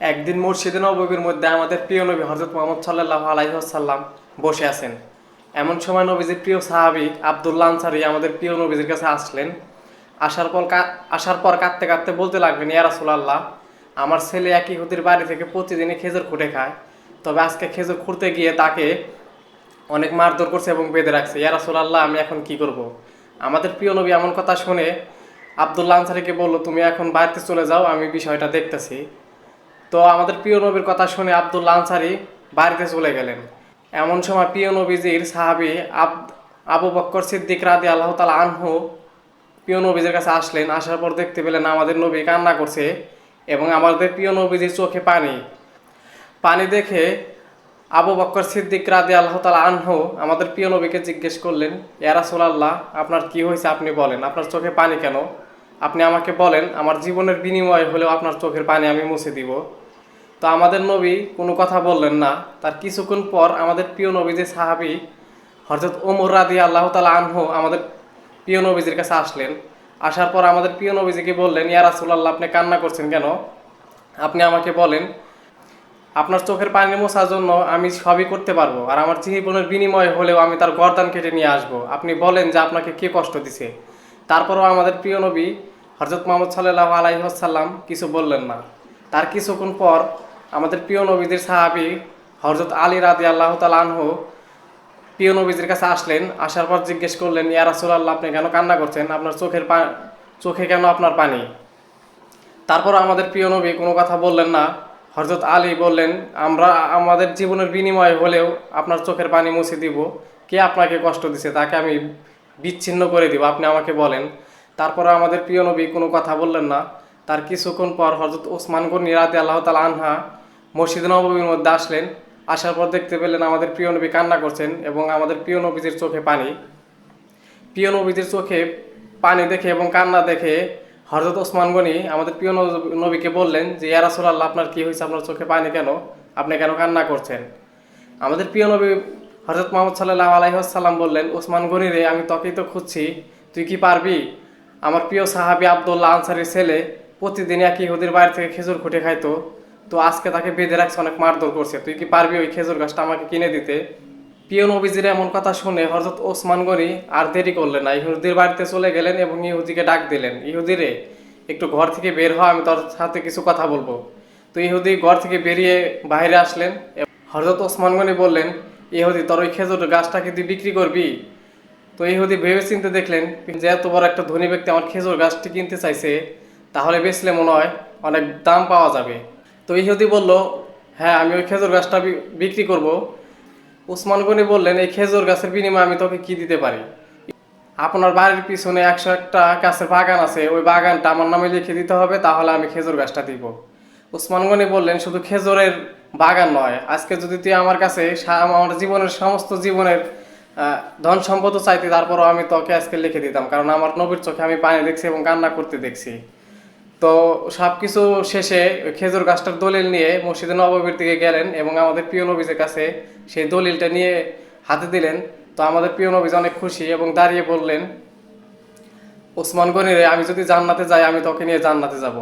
একদিন মসজিদে নববীর মধ্যে আমাদের প্রিয় নবী হজরত মোহাম্মদ সাল্লাহ আলাইসাল্লাম বসে আছেন। এমন সময় নবীজির প্রিয় সাহাবি আবদুল্লাহ আনসারি আমাদের প্রিয় নবীজির কাছে আসলেন। আসার পর আসার পর কাঁদতে কাঁদতে বলতে লাগলেন, ইয়া রাসূলুল্লাহ, আমার ছেলে একই হুদির বাড়ি থেকে প্রতিদিনই খেজুর খুঁটে খায়। তবে আজকে খেজুর খুঁড়তে গিয়ে তাকে অনেক মারধর করছে এবং বেঁধে রাখছে। ইয়া রাসূলুল্লাহ, আমি এখন কি করব? আমাদের প্রিয় নবী এমন কথা শুনে আবদুল্লাহ আনসারিকে বলল, তুমি এখন বাড়িতে চলে যাও, আমি বিষয়টা দেখতেছি। তো আমাদের প্রিয় নবীর কথা শুনে আব্দুল্লা আনসারি বাড়িতে চলে গেলেন। এমন সময় প্রিয় নবীজির সাহাবি আব আবু বক্কর সিদ্দিক রাদি আল্লাহ তালা আনহু প্রিয় নবীজির কাছে আসলেন। আসার পর দেখতে পেলেন আমাদের নবী কান্না করছে এবং আমাদের প্রিয় নবীজির চোখে পানি। পানি দেখে আবু বক্কর সিদ্দিক রাদি আল্লাহ তালা আনহু আমাদের প্রিয় নবীকে জিজ্ঞেস করলেন ইয়ারাসুলাল্লাহ আপনার কি হয়েছে আপনি বলেন, আপনার চোখে পানি কেন? আপনি আমাকে বলেন, আমার জীবনের বিনিময়ে হলেও আপনার চোখের পানি আমি মুছে দিব। তো আমাদের নবী কোনো কথা বললেন না। তার কিছুক্ষণ পর আমাদের প্রিয় নবী যে সাহাবি হরজত ওমর রাদি আল্লাহ তালা আনহু আমাদের প্রিয় নবীজির কাছে আসলেন। আসার পর আমাদের প্রিয় নবীজিকে বললেন, ইয়া রাসূলুল্লাহ, আপনি কান্না করছেন কেন? আপনি আমাকে বলেন, আপনার চোখের পানি মোছার জন্য আমি সবই করতে পারব আর আমার জীবনের বিনিময় হলেও আমি তার গর্দান কেটে নিয়ে আসব। আপনি বলেন যে আপনাকে কে কষ্ট দিছে? তারপরও আমাদের প্রিয় নবী হজরত মোহাম্মদ সাল্লাহ আলাইসাল্লাম কিছু বললেন না। তার কিছুক্ষণ পর আমাদের প্রিয় নবীদের সাহাবি হজরত আলী রাদি আল্লাহ আনহু প্রিয় নবীজির কাছে আসলেন, আসার পর জিজ্ঞেস করলেন, ইয়া রাসূলুল্লাহ, আপনি কেন কান্না করছেন? আপনার চোখের পা, চোখে কেন আপনার পানি? তারপর আমাদের প্রিয় নবী কোনো কথা বললেন না। হজরত আলী বললেন, আমরা, আমাদের জীবনের বিনিময়ে হলেও আপনার চোখের পানি মুছে দিব। কে আপনাকে কষ্ট দিছে? তাকে আমি বিচ্ছিন্ন করে দিব। আপনি আমাকে বলেন। তারপরে আমাদের প্রিয় নবী কোনো কথা বললেন না। তার কিছুক্ষণ পর হজরত ওসমান গনি রাতে আল্লাহ তালা আনহা মসজিদ নবমীর মধ্যে আসলেন। আসার পর দেখতে পেলেন আমাদের প্রিয় নবী কান্না করছেন এবং আমাদের প্রিয় নবীজির চোখে পানি। প্রিয় নবীদের চোখে পানি দেখে এবং কান্না দেখে হরজত ওসমান গনি আমাদের প্রিয় নবীকে বললেন যে, ইয়া রাসূলুল্লাহ, আপনার কী হয়েছে? আপনার চোখে পানি কেন? আপনি কেন কান্না করছেন? আমাদের প্রিয় নবী হজরত মোহাম্মদ সাল্লাহ আলাইসাল্লাম বললেন, ওসমান গনি রে, আমি তোকেই তো খুঁজছি। তুই কি পারবি? আমার প্রিয় সাহাবি আবদুল্লাহ আনসারির ছেলে প্রতিদিন একই ইহুদির বাড়ি থেকে খেজুর খুঁটে খাইতো। তো আজকে তাকে বেঁধে রাখছে, অনেক মারধর করছে। তুই কি পারবি ওই খেজুর গাছটা আমাকে কিনে দিতে? প্রিয় নবীজির এমন কথা শুনে হজরত ওসমান গনি আর দেরি করলেন না। ইহুদির বাড়িতে চলে গেলেন এবং ইহুদিকে ডাক দিলেন ইহুদিরে একটু ঘর থেকে বের হওয়া আমি তোর সাথে কিছু কথা বলব। তো ইহুদি ঘর থেকে বেরিয়ে বাইরে আসলেন। হজরত ওসমান গনি বললেন ইহুদি, তোর ওই খেজুর গাছটাকে তুই বিক্রি করবি? তো ইহুদি ভেবে চিনতে দেখলেন, যে এত বড় একটা ধনী ব্যক্তি আমার খেজুর গাছটি কিনতে চাইছে, তাহলে বেচলে মনে হয় অনেক দাম পাওয়া যাবে। তো ইহুদি বলল হ্যাঁ আমি ওই খেজুর গাছটা বিক্রি করব। উসমান গনি বললেন, এই খেজুর গাছের বিনিময়ে আমি তোকে কি দিতে পারি? আপনার বাড়ির পিছনে একশো একটা গাছের বাগান আছে, ওই বাগানটা আমার নামে লিখে দিতে হবে, তাহলে আমি খেজুর গাছটা দিব। উসমান গনি বললেন, শুধু খেজুরের বাগান নয়। আজকে যদি তুই আমার কাছে আমার জীবনের সমস্ত জীবনের ধন সম্পদও চাইতে, তারপরও আমি তোকে আজকে লিখে দিতাম। কারণ আমার নবীর চোখে আমি পানি দেখছি এবং কান্না করতে দেখছি। তো সব কিছু শেষে খেজুর গাছটার দলিল নিয়ে মসজিদে নববীর দিকে গেলেন এবং আমাদের প্রিয় নবীজের কাছে সেই দলিলটা নিয়ে হাতে দিলেন। তো আমাদের প্রিয় নবীজ অনেক খুশি এবং দাঁড়িয়ে বললেন, ওসমান গনিরে, আমি যদি জান্নাতে যাই, আমি তোকে নিয়ে জান্নাতে যাব।